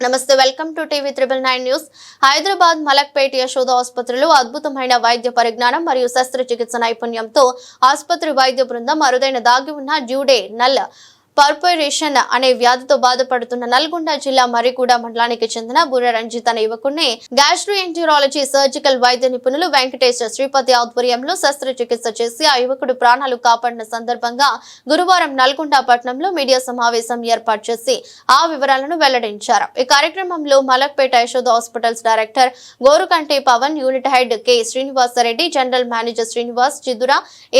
నమస్తే welcome to TV triple nine news. Hyderabad Malakpet Yashoda ఆసుపత్రిలో అద్భుతమైన వైద్య పరిజ్ఞానం మరియు శస్త్రచికిత్స నైపుణ్యంతో ఆసుపత్రి వైద్య బృందం అరుదైన దాగి ఉన్న డ్యూడే నల్ పర్పరేషన్ అనే వ్యాధితో బాధపడుతున్న నల్గొండ జిల్లా మరిగూడ మండలానికి చెందిన బుర్ర రంజిత్ అనే యువకుడిని గ్యాస్ట్రోఎంటరాలజీ సర్జికల్ వైద్య నిపుణులు వెంకటేశ్వర శ్రీపతి ఆధ్వర్యంలో శస్త్రచికిత్స చేసి ఆ యువకుడు ప్రాణాలు కాపాడిన సందర్భంగా గురువారం నల్గొండ పట్టణంలో మీడియా సమావేశం ఏర్పాటు చేసి ఆ వివరాలను వెల్లడించారు. ఈ కార్యక్రమంలో Malakpeta Yashoda hospitals director Gorukanti Pavan unit head K Srinivasa Reddy general manager Srinivas Chidura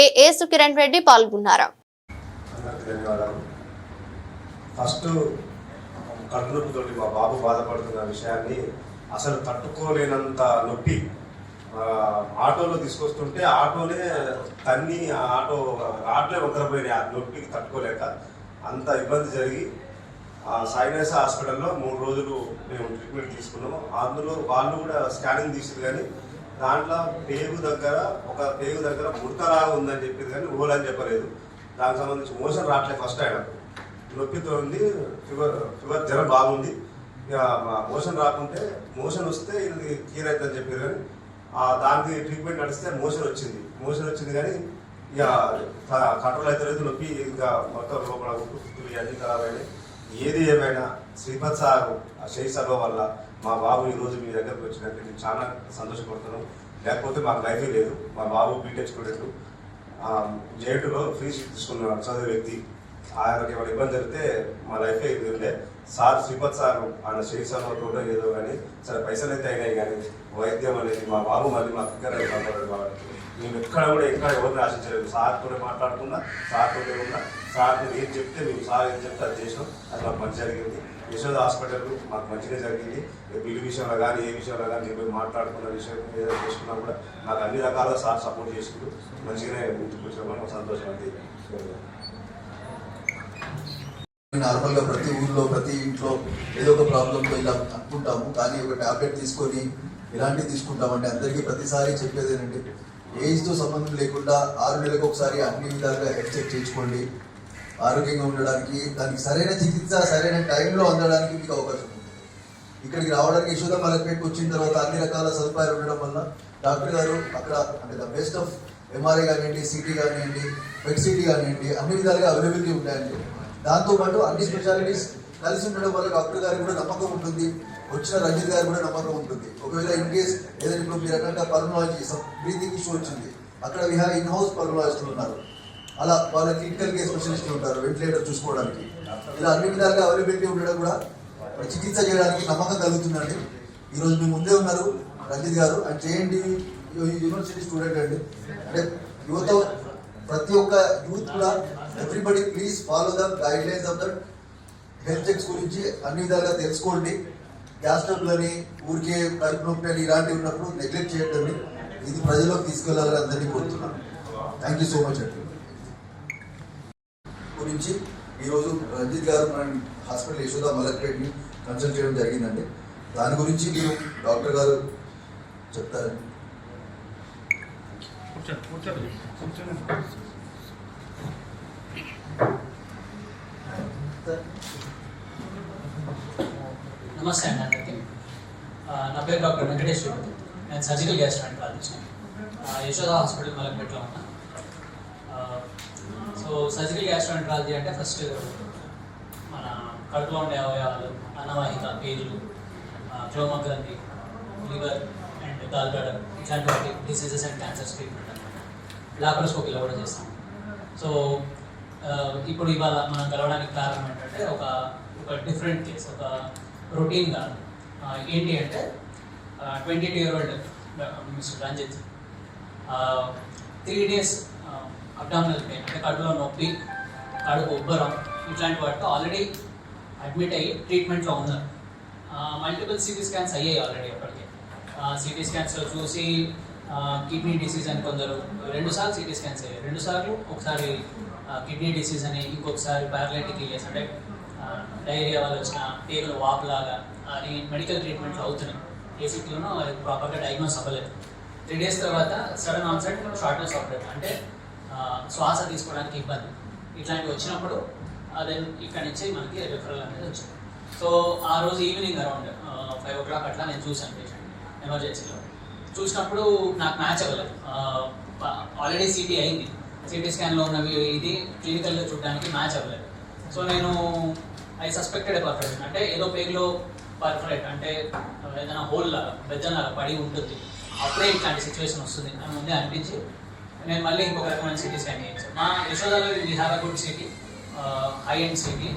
A A Sukiran Reddy పాల్గొన్నారు. ధన్యవాదాలు. ఫస్ట్ కడుపు నొప్పితోటి మా బాబు బాధపడుతున్న విషయాన్ని అసలు తట్టుకోలేనంత నొప్పి. ఆటోలో తీసుకొస్తుంటే ఆటోనే తన్ని ఆ ఆటో ఆటోలే వంకరపోయినాయి. ఆ నొప్పికి తట్టుకోలేక అంత ఇబ్బంది జరిగి ఆ సాయినేస హాస్పిటల్లో మూడు రోజులు మేము ట్రీట్మెంట్ తీసుకున్నాము. అందులో వాళ్ళు కూడా స్కానింగ్ తీసింది కానీ దాంట్లో పేగు దగ్గర ఒక పేగు దగ్గర ముడతలాగా ఉందని చెప్పింది కానీ ఓలని చెప్పలేదు. దానికి సంబంధించి మోషన్ రావట్లేదు ఫస్ట్ ఆయన. నొప్పితో ఉంది ఫీవర్ ఫీవర్ జ్వరం బాగుంది. ఇక మా మోషన్ రాకుంటే మోషన్ వస్తే ఇది క్లియర్ అవుతుందని చెప్పారు కానీ ఆ దానికి ట్రీట్మెంట్ నడిస్తే మోషన్ వచ్చింది. మోషన్ వచ్చింది కానీ ఇక కంట్రోల్ అయితే లేదు నొప్పి ఇంకా మొత్తం లోపల ఉప్పుతులు ఇవన్నీ ఖరాబ్ అయినాయి. ఏది ఏమైనా శ్రీపత్ సార్ ఆ షేక్ సర్వ వల్ల మా బాబు ఈ రోజు మీ దగ్గరకు వచ్చినట్టు నేను చాలా సంతోషపడుతున్నాను. లేకపోతే మాకు లైఫే లేదు. మా బాబు బీటెక్ స్టూడెంట్. జేటులో ఫ్రీ సీట్ తీసుకున్న చదివే వ్యక్తి. ఆయనకి ఏమైనా ఇబ్బంది జరిగితే మా లైఫే ఇది ఉండే. సార్ శ్రీపత్ సార్ ఆయన షేక్ సార్ తోట ఏదో కానీ సరే పైసలు అయితే అయినాయి కానీ వైద్యం అనేది మా బాబు మళ్ళీ మా దగ్గర కాపాడారు కాబట్టి మేము ఎక్కడ కూడా ఎక్కడ ఎవరిని ఆశించలేదు. సార్ మాట్లాడుకున్నా సార్ ఉన్నా సార్ ఏం చెప్తే మేము సార్ ఏం చెప్తే అది చేసినాం. అది మాకు మంచి జరిగింది. యశోద హాస్పిటల్ మాకు మంచిగా జరిగింది. బిల్లు విషయంలో కానీ ఏ విషయంలో కానీ చెప్పి మాట్లాడుకున్న విషయం ఏదైనా చేసుకున్నా కూడా మాకు అన్ని రకాలుగా సార్ సపోర్ట్ చేసుకుంటూ మంచిగానే గుర్తుకొచ్చిన సంతోషం అంతే నార్మల్గా ప్రతి ఊర్లో ప్రతి ఇంట్లో ఏదో ఒక ప్రాబ్లంతో ఇలా అనుకుంటాము. కానీ ఒక టాబ్లెట్ తీసుకొని ఇలాంటివి తీసుకుంటామంటే అందరికీ ప్రతిసారి చెప్పేది ఏంటంటే ఏజ్తో సంబంధం లేకుండా ఆరు నెలలకు ఒకసారి అన్ని విధాలుగా హెల్త్ చెక్ చేయించుకోండి. ఆరోగ్యంగా ఉండడానికి దానికి సరైన చికిత్స సరైన టైంలో అందడానికి మీకు అవకాశం ఉంది ఇక్కడికి రావడానికి యశోద మలక్పేటకి వచ్చిన తర్వాత అన్ని రకాల సదుపాయాలు ఉండడం వల్ల డాక్టర్ గారు అక్కడ అంటే ద బెస్ట్ ఆఫ్ ఎంఆర్ఐ కానివ్వండి సిటీ కానివ్వండి బెడ్ సిటీ కానివ్వండి అన్ని విధాలుగా అవైలబిలిటీ ఉంటాయండి దాంతోపాటు అన్ని స్పెషాలిటీస్ కలిసి ఉండడం వల్ల డాక్టర్ గారికి కూడా నమ్మకం ఉంటుంది వచ్చిన రంజిత్ గారు కూడా నమ్మకం ఉంటుంది. ఒకవేళ ఇన్ కేస్ ఏదైనా ఇప్పుడు మీరు అన్నట్టు పర్మనాలజీ బ్రీతింగ్ ఇష్యూ వచ్చింది అక్కడ వి హ్యావ్ ఇన్ హౌస్ పర్మనాలజిస్టులు ఉన్నారు. అలా వాళ్ళ క్లినికల్ కేర్ స్పెషలిస్టులు ఉంటారు వెంటిలేటర్ చూసుకోవడానికి. ఇలా అన్ని విధాలుగా అవైలబిలిటీ ఉండడం కూడా చికిత్స చేయడానికి నమ్మకం కలుగుతుందండి. ఈరోజు మీ ముందే ఉన్నారు రంజిత్ గారు అండ్ చేయండి యూనివర్సిటీ స్టూడెంట్ అండి. అంటే యువత ప్రతి ఒక్క యూత్ కూడా everybody please follow the guidelines of that health checks గురించి అన్ని విధాలుగా తెలుసుకోండి. గ్యాస్ ట్రబుల్ ఊరికే కడుపు నొప్పి అని ఇలాంటివి ఉన్నప్పుడు నెగ్లెక్ట్ చేయొద్దండి. ఇది ప్రజల్లోకి తీసుకెళ్ళాలని అందరినీ కోరుతున్నాను. థ్యాంక్ యూ సో మచ్ అండి గురించి ఈరోజు రంజిత్ గారు మన హాస్పిటల్ యశోద మలక్పేట్ని కన్సల్ట్ చేయడం జరిగిందండి. దాని గురించి మీరు డాక్టర్ గారు చెప్తారు నమస్తే అండి అందరికీ. నా పేరు డాక్టర్ వెంకటేష్ శ్రీపతి నేను సర్జికల్ గ్యాస్ట్రాంటాలజిస్ట్ యశోద హాస్పిటల్ మలక్పేటలో ఉన్నా. సో సర్జికల్ గ్యాస్ట్రాంటాలజీ అంటే ఫస్ట్ మన కడుపులో ఉండే అవయవాలు అన్నవాహిక పేజీలు క్లోమగ్రంథి లివర్ అండ్ గాల్బ్లాడర్ ఇట్లాంటి డిసీజెస్ అండ్ క్యాన్సర్స్ ట్రీట్మెంట్ లాప్రోస్కోపీలో కూడా చేస్తాం సో ఇప్పుడు ఇవాళ మనం కలవడానికి కారణం ఏంటంటే ఒక ఒక డిఫరెంట్ కేస్ ఒక రొటీన్ కాదు ఏంటి అంటే twenty two year old mister Ranjith three days abdominal pain అంటే కడుపులో నొప్పి కడుపు ఉబ్బరం ఇట్లాంటి వాటితో ఆల్రెడీ అడ్మిట్ అయ్యి ట్రీట్మెంట్లో ఉన్నారు. మల్టిపుల్ సిటీ స్కాన్స్ అయ్యాయి ఆల్రెడీ అప్పటికే. సిటీ స్కాన్స్లో చూసి కిడ్నీ డిసీజ్ అని కొందరు రెండు సార్లు సిటీ స్కాన్స్ అయ్యాయి. రెండు సార్లు ఒకసారి కిడ్నీ డిసీజ్ అని ఇంకొకసారి పారాలైటిక్ ఇలియస్ అంటే డైరియా వల్ల వచ్చిన పేగులు వాపులాగా అని మెడికల్ ట్రీట్మెంట్లో అవుతున్నాయి. ఏసీటీలోనూ అది ప్రాపర్గా డయాగ్నోస్ అవ్వలేదు. త్రీ డేస్ తర్వాత sudden onset shortness of breath అంటే శ్వాస తీసుకోవడానికి ఇబ్బంది. ఇట్లాంటివి వచ్చినప్పుడు అదే ఇక్కడ నుంచి మనకి రిఫరల్ అనేది వచ్చింది. సో ఆ రోజు evening around five o'clock అట్లా నేను చూశాను పేషెంట్ ఎమర్జెన్సీలో చూసినప్పుడు నాకు మ్యాచ్ అవ్వలేదు. ఆల్రెడీ సీటీ అయింది. సిటీ స్కాన్లో ఉన్నవి ఇది క్లినికల్గా చూడడానికి మ్యాచ్ అవ్వలేదు. సో నేను ఐ సస్పెక్టెడ్ పర్ఫెక్షన్ అంటే ఏదో పేగులో పర్ఫెక్ట్ అంటే ఏదైనా హోల్ లాగా బెజ్జం లాగా పడి ఉంటుంది. అప్పుడే ఇట్లాంటి సిచ్యువేషన్ వస్తుంది అని ముందే అనిపించి నేను మళ్ళీ ఇంకొక రకమైన సిటీ స్కాన్ చేయించాను మా యశోదాలో we have a good CT high end CT.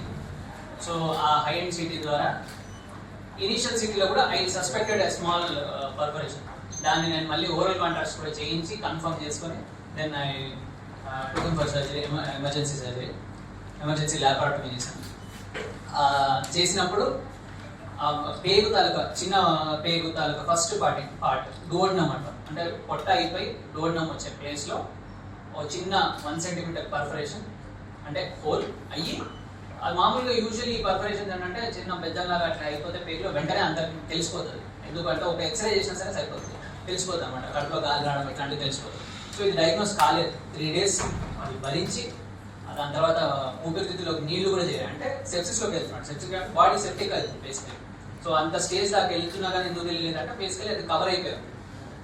So ఆ హై ఎండ్ సిటీ ద్వారా ఇనీషియల్ సిటీలో కూడా I suspected a small perforation దాన్ని నేను మళ్ళీ ఓరల్ కాంట్రాక్ట్స్ కూడా చేయించి కన్ఫర్మ్ చేసుకొని దెన్ ఐ కుటుంబ surgery emergency surgery emergency laboratory చేశాను. చేసినప్పుడు ఆ పేగు తాలూకా చిన్న పేగు తాలూకా ఫస్ట్ పార్ట్ పార్ట్ డోడ్నం అంటాం. అంటే పొట్ట అయిపోయి డోడ్నం వచ్చే ప్లేస్లో ఓ చిన్న వన్ సెంటీమీటర్ పర్ఫరేషన్ అంటే హోల్ అయ్యి అది మామూలుగా యూజువల్లీ ఈ పర్ఫరేషన్ ఏంటంటే చిన్న పెద్దలాగా అట్లా అయిపోతే పేగులో వెంటనే అందరికి తెలిసిపోతుంది. ఎందుకంటే ఒక ఎక్స్రే చేసినా సరే సరిపోతుంది. తెలిసిపోతుంది అనమాట కడుపులో గాలి రావడం ఇట్లాంటివి తెలిసిపోతుంది. సో ఇది డయాగ్నోస్ కాలేదు. త్రీ డేస్ అది భరించి దాని తర్వాత ఊపిరితిత్తులోకి నీళ్ళు కూడా చేయాలి అంటే సెప్సిస్లోకి వెళ్తున్నాడు. సెప్సిస్ బాడీ సెప్టిక్ అవుతుంది బేసికలీ సో అంత స్టేజ్ దాకా వెళ్తున్నా కానీ ఎందుకు తెలియలేదంటే బేసికలీ అది కవర్ అయిపోయాం.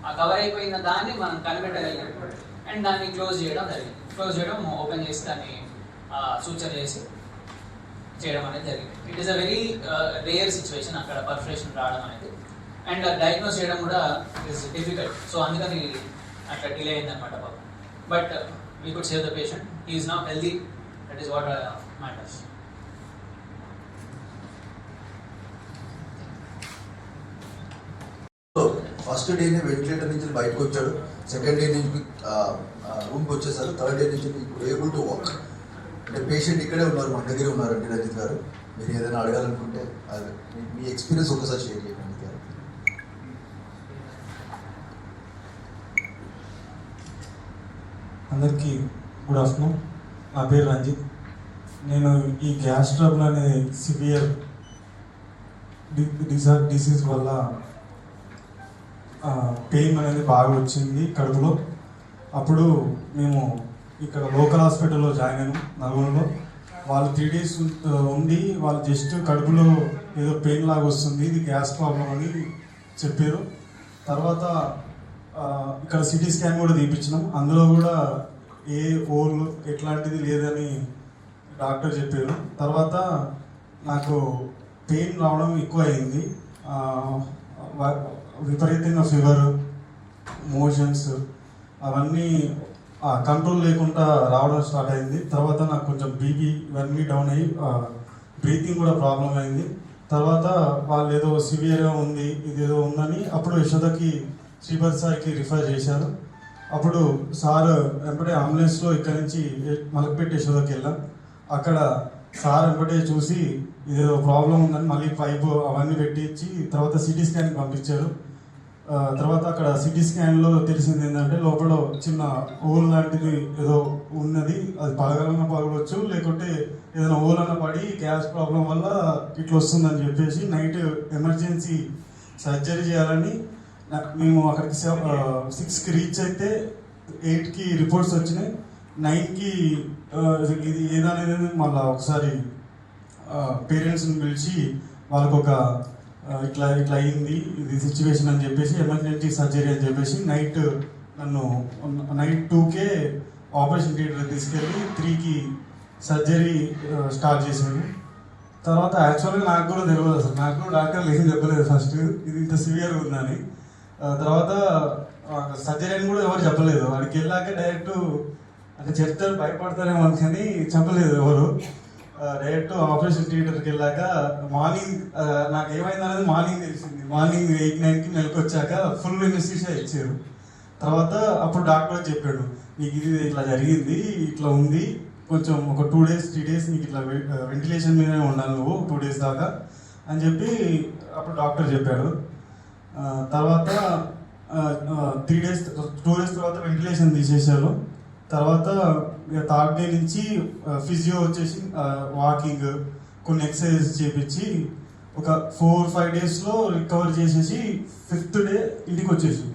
ఆ కవర్ అయిపోయిన దాన్ని మనం కనిపెట్టగలిగాం. అండ్ దాన్ని క్లోజ్ చేయడం జరిగింది. క్లోజ్ చేయడం ఓపెన్ చేసి దాన్ని సూచన చేసి చేయడం అనేది జరిగింది. It is a very rare situation అక్కడ పర్ఫరేషన్ రావడం అనేది. అండ్ డయాగ్నోస్ uh, చేయడం కూడా ఇస్ డిఫికల్ట్ సో అందుకని అట్లా డిలే అయింది పాప but we could save the patient is not healthy that is what matters first డేనే వెంటిలేటర్ నుంచి బయటకు వచ్చాడు. సెకండ్ డే నుంచి రూమ్కి వచ్చేసారు. థర్డ్ డే నుంచి ఇప్పుడు ఏబుల్ టు వాక్ అంటే పేషెంట్ ఇక్కడే ఉన్నారు మన దగ్గరే ఉన్నారండి రజిత్ గారు. మీరు ఏదైనా అడగాలనుకుంటే అది మీ- ఎక్స్పీరియన్స్ ఒకసారి షేర్ చేయండి గారు. అందరికీ గుడ్ ఆఫ్టర్నూన్. నా పేరు రంజిత్. నేను ఈ గ్యాస్ ట్రబుల్ అనే సివియర్ డిసా డిసీజ్ వల్ల పెయిన్ అనేది బాగా వచ్చింది కడుపులో. అప్పుడు మేము ఇక్కడ లోకల్ హాస్పిటల్లో జాయిన్ అయినాం నల్గొండలో. వాళ్ళు త్రీ డేస్ ఉండి వాళ్ళు జస్ట్ కడుపులో ఏదో పెయిన్ లాగా వస్తుంది ఇది గ్యాస్ ప్రాబ్లం అని చెప్పారు. తర్వాత ఇక్కడ సిటీ స్కాన్ కూడా తీపించినాం అందులో కూడా ఏ ఓల్ ఎట్లాంటిది లేదని డాక్టర్ చెప్పారు. తర్వాత నాకు పెయిన్ రావడం ఎక్కువ అయింది విపరీతంగా ఫీవర్ మోషన్స్ అవన్నీ కంట్రోల్ లేకుండా రావడం స్టార్ట్ అయింది. తర్వాత నాకు కొంచెం బీపీ ఇవన్నీ డౌన్ అయ్యి బ్రీతింగ్ కూడా ప్రాబ్లం అయింది. తర్వాత వాళ్ళు ఏదో సివియర్గా ఉంది ఇది ఏదో ఉందని అప్పుడు యశోదకి శ్రీపతి సార్కి రిఫర్ చేశారు. అప్పుడు సార్ వెంపటే అంబులెన్స్లో ఇక్కడి నుంచి మలక్పేట యశోదకి వెళ్ళాం. అక్కడ సార్ వెంపటే చూసి ఇదేదో ప్రాబ్లం ఉందని మళ్ళీ పైపు అవన్నీ పెట్టించి తర్వాత సిటీ స్కాన్కి పంపించారు. తర్వాత అక్కడ సిటీ స్కాన్లో తెలిసింది ఏంటంటే లోపల చిన్న ఓల్ లాంటిది ఏదో ఉన్నది. అది పగలన్న పగలవచ్చు లేకుంటే ఏదైనా ఓల్ అన్న పడి గ్యాస్ ప్రాబ్లం వల్ల ఇట్లా వస్తుందని చెప్పేసి నైట్ ఎమర్జెన్సీ సర్జరీ చేయాలని నాకు మేము అక్కడికి సిక్స్కి రీచ్ అయితే ఎయిట్కి రిపోర్ట్స్ వచ్చినాయి. నైన్కి ఇది ఏదనేది మళ్ళీ ఒకసారి పేరెంట్స్ని పిలిచి వాళ్ళకు ఒక ఇట్లా ఇట్లా అయింది ఇది సిచ్యువేషన్ అని చెప్పేసి ఎమర్జెన్సీ సర్జరీ అని చెప్పేసి నైట్ నన్ను నైట్ టూకే ఆపరేషన్ థియేటర్ తీసుకెళ్ళి త్రీకి సర్జరీ స్టార్ట్ చేసాడు తర్వాత యాక్చువల్గా నాకు కూడా తెలియదు అసలు. నాకు కూడా డాక్టర్లు ఏం చెప్పలేదు ఫస్ట్ ఇది ఇంత సివియర్ ఉందని. తర్వాత సర్జరీ కూడా ఎవరు చెప్పలేదు. వాడికి వెళ్ళాక డైరెక్ట్ అంటే చెప్తారు భయపడతారేమో కానీ చెప్పలేదు ఎవరు. డైరెక్ట్ ఆపరేషన్ థియేటర్కి వెళ్ళాక మార్నింగ్ నాకు ఏమైంది అనేది మార్నింగ్ తెలిసింది. మార్నింగ్ ఎయిట్ నైన్కి మెలకు వచ్చాక ఫుల్ ఇన్వెస్టిగేషన్ ఇచ్చారు. తర్వాత అప్పుడు డాక్టర్ చెప్పాడు నీకు ఇది ఇట్లా జరిగింది ఇట్లా ఉంది. కొంచెం ఒక టూ డేస్ త్రీ డేస్ నీకు ఇట్లా వెంటిలేషన్ మీదనే ఉండాలి నువ్వు టూ డేస్ దాకా. అని చెప్పి అప్పుడు డాక్టర్ చెప్పాడు. తర్వాత త్రీ డేస్ టూ డేస్ తర్వాత వెంటిలేషన్ తీసేశారు. తర్వాత థర్డ్ డే నుంచి ఫిజియో వచ్చేసి వాకింగ్ కొన్ని ఎక్సర్సైజెస్ చేపించి ఒక ఫోర్ ఫైవ్ డేస్లో రికవర్ చేసేసి ఫిఫ్త్ డే ఇంటికి వచ్చేసి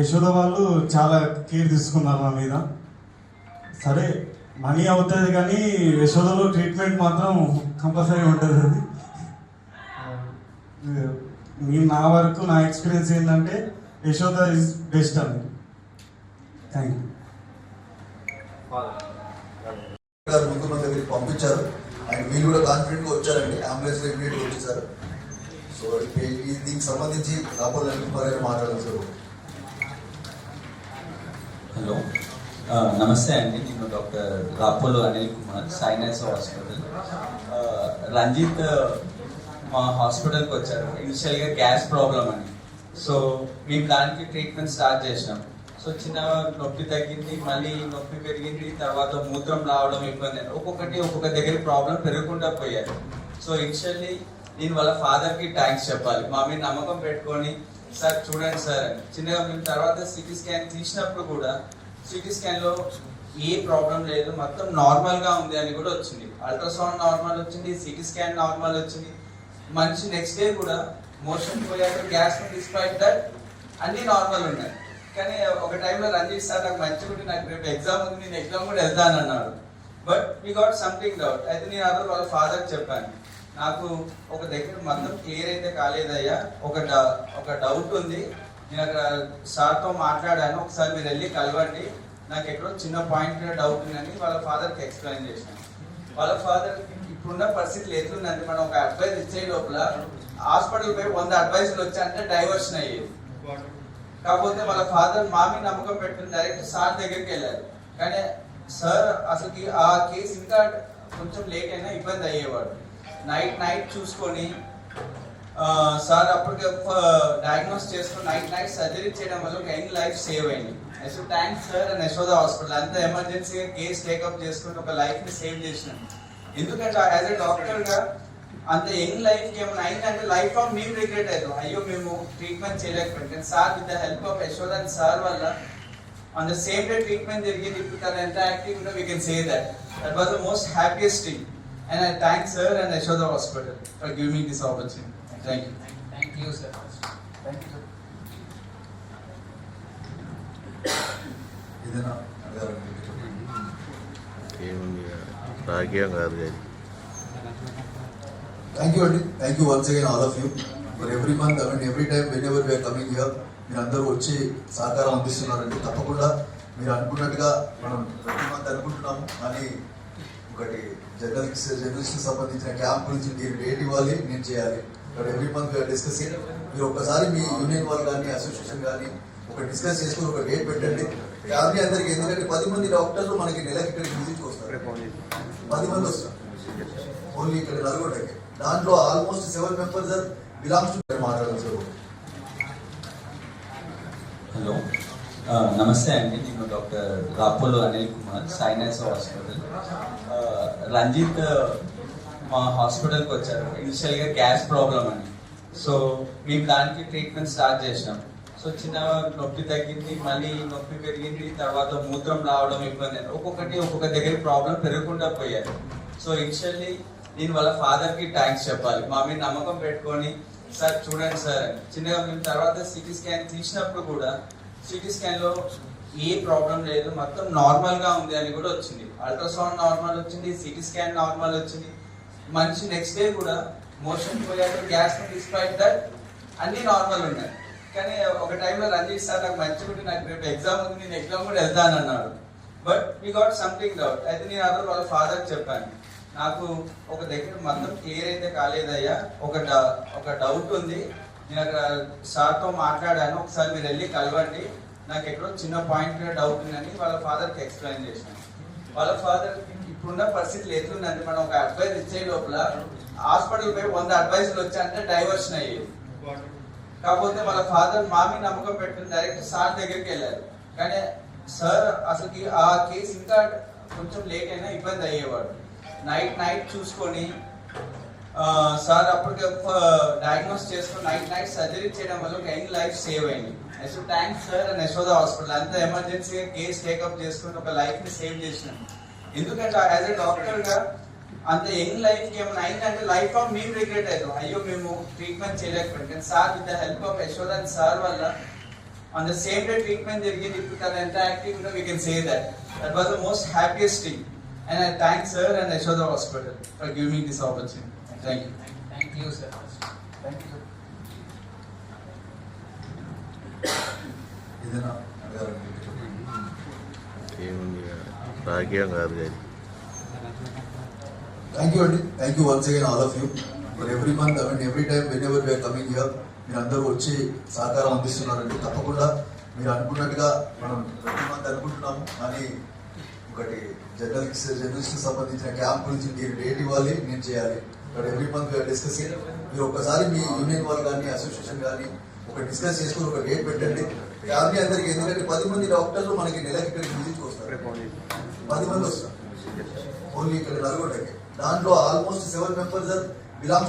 యశోద వాళ్ళు చాలా కేర్ తీసుకున్నారు నా మీద. సరే మనీ అవుతుంది కానీ యశోదలో ట్రీట్మెంట్ మాత్రం కంపల్సరీ ఉంటుంది. అది నేను నా వరకు నా ఎక్స్పీరియన్స్ ఏంటంటే యశోద ఇస్ బెస్ట్ అండి. థ్యాంక్ యూ మంది దగ్గరికి పంపించారు. అండ్ వీళ్ళు కూడా కాన్ఫిడెంట్గా వచ్చారండి. అంబులెన్స్లో ఇమీడియట్గా వచ్చేసారు. సో దీనికి సంబంధించి రాబోయే గారు మాట్లాడాలి సార్ హలో. నమస్తే అండి. నేను doctor Rapolo Anil Kumar Sinus hospital. Ranjith మా హాస్పిటల్కి వచ్చారు. ఇనిషియల్గా గ్యాస్ ప్రాబ్లం అని. సో మేము దానికి ట్రీట్మెంట్ స్టార్ట్ చేసినాం. సో చిన్న నొప్పి తగ్గింది మళ్ళీ నొప్పి పెరిగింది తర్వాత మూత్రం రావడం ఇబ్బంది. ఒక్కొక్కటి ఒక్కొక్క దగ్గర ప్రాబ్లం పెరుగుకుంటా పోయారు. సో ఇనిషియల్లీ నేను వాళ్ళ ఫాదర్కి థ్యాంక్స్ చెప్పాలి. మా మీద నమ్మకం పెట్టుకొని సార్ చూడండి సార్ చిన్నగా మేము తర్వాత సిటీ స్కాన్ తీసినప్పుడు కూడా సిటీ స్కాన్లో ఏ ప్రాబ్లం లేదు. మొత్తం నార్మల్గా ఉంది అని కూడా వచ్చింది. అల్ట్రాసౌండ్ నార్మల్ వచ్చింది సిటీ స్కాన్ నార్మల్ వచ్చింది. మనిషి నెక్స్ట్ డే కూడా మోషన్ పోయాక గ్యాస్ డిస్పైట్ దట్ అన్ని నార్మల్ ఉన్నాయి. కానీ ఒక టైంలో రంజిత్ సార్ నాకు మంచిగా ఉంటే నాకు రేపు ఎగ్జామ్ ఉంది నేను ఎగ్జామ్ కూడా వెళ్తాను అన్నాడు. But we got something doubt అయితే నేను ఆ రోజు వాళ్ళ ఫాదర్ చెప్పాను. నాకు ఒక దగ్గర మొత్తం క్లియర్ అయితే కాలేదయ్యా. ఒక డ- ఒక డౌట్ ఉంది. నేను అక్కడ సార్తో మాట్లాడాను. ఒకసారి మీరు వెళ్ళి కలవండి. నాకు ఎక్కడో చిన్న పాయింట్ డౌట్ ఉందని వాళ్ళ ఫాదర్కి ఎక్స్ప్లెయిన్ చేశాను. వాళ్ళ ఫాదర్కి ఇప్పుడున్న పరిస్థితులు ఎట్లుందంటే మనం ఒక అడ్వైస్ ఇచ్చే లోపల హాస్పిటల్ పోయి వంద అడ్వైస్లు వచ్చి అంటే డైవర్షన్ అయ్యేది కాకపోతే వాళ్ళ ఫాదర్ మామి నమ్మకం పెట్టుకుని డైరెక్ట్ సార్ దగ్గరికి వెళ్ళారు. కానీ సార్ అసలు ఆ కేసు ఇంకా కొంచెం లేట్ అయినా ఇబ్బంది అయ్యేవాడు. నైట్ నైట్ చూసుకొని సార్ అప్పటికే డయాగ్నోస్ చేసుకుని నైట్ నైట్ సర్జరీ చేయడం వల్ల ఒక యంగ్ లైఫ్ సేవ్ అయింది. So thanks sir and Yashoda hospital. అంత ఎమర్జెన్సీగా కేసు టేకప్ చేసుకుని ఒక లైఫ్ని సేవ్ చేసినాం ఎందుకంటే యాజ్ ఎ డాక్టర్గా అంత యంగ్ లైఫ్కి ఏమైనా అయిందంటే లైఫ్ లాంగ్ మేము రిగ్రెట్ అవుతాం. అయ్యో మేము ట్రీట్మెంట్ చేయలేకపోయాం sir with the help of Yashoda and sir వల్ల on the same day treatment జరిగింది ఇప్పుడు తన ఎంత యాక్టివ్ ఉందో we can say that that was the most happiest thing and I thank sir and Yashoda hospital for give me this opportunity thank you thank you sir ఏదైనా అడగాలంటే ఏముంది రాజకీయం కాదు కానీ. థ్యాంక్ యూ అండి thank you once again all of you for every month and every time whenever we are coming here మీరు అందరూ వచ్చి సహకారం అందిస్తున్నారండి తప్పకుండా మీరు అనుకున్నట్టుగా మనం ప్రతి మంత్ అనుకుంటున్నాము. కానీ ఒకటి జర్నలిస్ట్ జర్నలిస్ట్ సంబంధించిన క్యాంప్ గురించి మీరు డేట్ ఇవ్వాలి నేను చేయాలి. But every month we are discussing మీరు ఒక్కసారి మీ యూనియన్ వాళ్ళు కానీ అసోసియేషన్ కానీ ఒక డిస్కస్ చేసుకుని ఒక డేట్ పెట్టండి. ఫ్యామిలీ అందరికి ఎందుకంటే పది మంది డాక్టర్లు మనకి నెలకి ఇక్కడికి విజిట్కి వస్తారు. పది మంది వస్తారు. ఓన్లీ ఇక్కడ నల్గొండకి. దాంట్లో almost seven members are belongs to మాట్లాడాలి సార్ హలో నమస్తే అండి. నేను doctor Rapolo Anil Kumar Sinus hospital uh, Ranjith మా హాస్పిటల్కి వచ్చారు. ఇనిషియల్గా గ్యాస్ ప్రాబ్లం అని సో మేము దానికి ట్రీట్మెంట్ స్టార్ట్ చేసినాం. సో చిన్న నొప్పి తగ్గింది మళ్ళీ నొప్పి పెరిగింది తర్వాత మూత్రం రావడం ఇబ్బంది. అయింది. ఒక్కొక్కటి ఒక్కొక్క దగ్గర ప్రాబ్లం పెరగకుండా పోయారు. సో ఇనిషియల్లీ నేను వాళ్ళ ఫాదర్కి థ్యాంక్స్ చెప్పాలి. మా మీద నమ్మకం పెట్టుకొని సార్ చూడండి సార్ చిన్నగా మేము తర్వాత సిటీ స్కాన్ తీసినప్పుడు కూడా సిటీ స్కాన్లో ఏ ప్రాబ్లం లేదు మొత్తం నార్మల్గా ఉంది అని కూడా వచ్చింది. అల్ట్రాసౌండ్ నార్మల్ వచ్చింది సిటీ స్కాన్ నార్మల్ వచ్చింది. మనిషి నెక్స్ట్ డే కూడా మోషన్ పోయాక గ్యాస్ డిస్పైట్ దట్ అన్ని నార్మల్ ఉన్నాయి. కానీ ఒక టైంలో రంజిత్ సార్ నాకు మంచిగా నాకు రేపు ఎగ్జామ్ ఉంది నేను ఎగ్జామ్ కూడా వెళ్తాను అన్నాడు. But we got something doubt అయితే నేను ఆ రోజు వాళ్ళ ఫాదర్ చెప్పాను. నాకు ఒక దగ్గర మొత్తం క్లియర్ అయితే కాలేదయ్యా. ఒక డ- ఒక డౌట్ ఉంది. నేను అక్కడ సార్తో మాట్లాడాను. ఒకసారి మీరు వెళ్ళి కలవండి. నాకు ఎక్కడో చిన్న పాయింట్ డౌట్ ఉందని వాళ్ళ ఫాదర్కి ఎక్స్ప్లెయిన్ చేశాను. వాళ్ళ ఫాదర్ ఇప్పుడున్న పరిస్థితులు ఎట్లుందంటే మనం ఒక అడ్వైస్ ఇచ్చే లోపల హాస్పిటల్ పోయి వంద అడ్వైజులు వచ్చి అంటే డైవర్షన్ అయ్యేది. కాకపోతే వాళ్ళ ఫాదర్ మామి నమ్మకం పెట్టుకుని డైరెక్ట్ సార్ దగ్గరికి వెళ్ళారు. కానీ సార్ అసలుకి ఆ కేసు ఇంకా కొంచెం లేట్ అయినా ఇబ్బంది అయ్యేవాడు. నైట్ నైట్ చూసుకొని సార్ అప్పటికే డయాగ్నోస్ చేసుకుని నైట్ నైట్ సర్జరీ చేయడం వల్ల ఒక యంగ్ లైఫ్ సేవ్ అయింది. So thanks sir and Yashoda hospital అంత ఎమర్జెన్సీగా కేసు టేకప్ చేసుకుని ఒక లైఫ్ని సేవ్ చేసినాం. ఎందుకంటే యాజ్ ఎ డాక్టర్గా అంత యంగ్ లైఫ్కి ఏమైనా అయిందంటే లైఫ్ లాంగ్ మేము రిగ్రెట్ అవుతాం అయ్యో మేము ట్రీట్మెంట్ చేయలేకపోయాం కానీ sir with the help of Yashoda and sir వల్ల on the same day treatment జరిగింది ఇప్పుడు తన ఎంత యాక్టివ్ ఉందో we can say that that was the most happiest thing And I thank sir and Yashoda Hospital for giving me this opportunity. Thank you. Thank you sir thank you ఏదైనా అడగాలంటే ఏముంది రాజకీయం కాదు కానీ థ్యాంక్ యూ అండి thank you once again all of you for every month and every time whenever we're coming here మీరు అందరూ వచ్చి సహకారం అందిస్తున్నారండి. తప్పకుండా మీరు అనుకున్నట్టుగా మనం ప్రతి మంత్ అనుకుంటున్నాము. కానీ ఒకటి జర్నలిస్ట్ జర్నలిస్ట్ సంబంధించిన క్యాంప్ గురించి మీరు డేట్ ఇవ్వాలి నేను చేయాలి. But every month we're discussing మీరు ఒకసారి మీ యూనియన్ వాళ్ళు కానీ అసోసియేషన్ కానీ ఒక డిస్కస్ చేసుకుని ఒక డేట్ పెట్టండి. ఫ్యామిలీ అందరికి ఎందుకంటే పది మంది డాక్టర్లు మనకి నెలకి ఇక్కడికి విజిట్ వస్తారు పది మంది వస్తారు. ఓన్లీ ఇక్కడ నల్గొండకి. దాంట్లో ఆల్మోస్ట్ సెవెన్ మెంబర్స్ బిలాంగ్